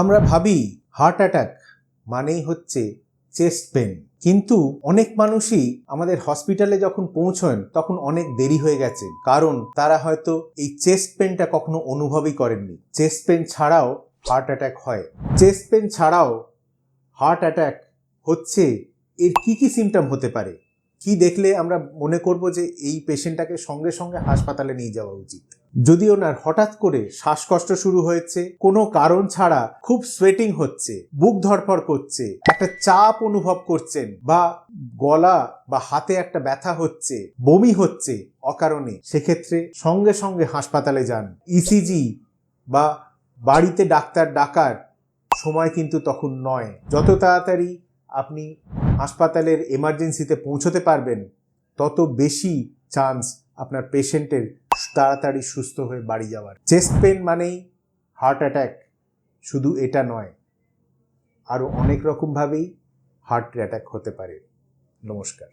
আমরা ভাবি heart attack মানেই হচ্ছে চেস্ট পেন কিন্তু অনেক মানুষই আমাদের হসপিটালে যখন পৌঁছন, তখন অনেক দেরি হয়ে গেছে। কারণ তারা হয়তো এই চেস্ট পেনটা কখনো অনুভবই করেননি। চেস্ট পেন ছাড়াও হার্ট অ্যাটাক হয়। চেস্ট পেন ছাড়াও হার্ট অ্যাটাক হচ্ছে এর কি কি সিমটম হতে পারে? কি দেখলে আমরা মনে করব যে এই পেশেন্টটাকে সঙ্গে সঙ্গে হাসপাতালে নিয়ে যাওয়া উচিত? যদি ওনার হঠাৎ করে শ্বাসকষ্ট শুরু হয়েছে, কোনো কারণ ছাড়া খুব সোয়েটিং হচ্ছে, বুক ধরফর করছে, একটা চাপ অনুভব করছেন, বা গলা বা হাতে একটা ব্যথা হচ্ছে, বমি হচ্ছে অকারণে। সেক্ষেত্রে সঙ্গে সঙ্গে হাসপাতালে যান। ইসিজি বা বাড়িতে ডাক্তার ডাকার সময় কিন্তু তখন নয়। যত তাড়াতাড়ি আপনি হাসপাতালের এমার্জেন্সিতে পৌঁছতে পারবেন, তত বেশি চান্স আপনার পেশেন্টের তাড়াতাড়ি সুস্থ হয়ে বাড়ি যাওয়ার। চেস্ট পেন মানেই হার্ট অ্যাট্যাক শুধু এটা নয় আরও অনেক রকমভাবেই হার্ট অ্যাট্যাক হতে পারে। নমস্কার।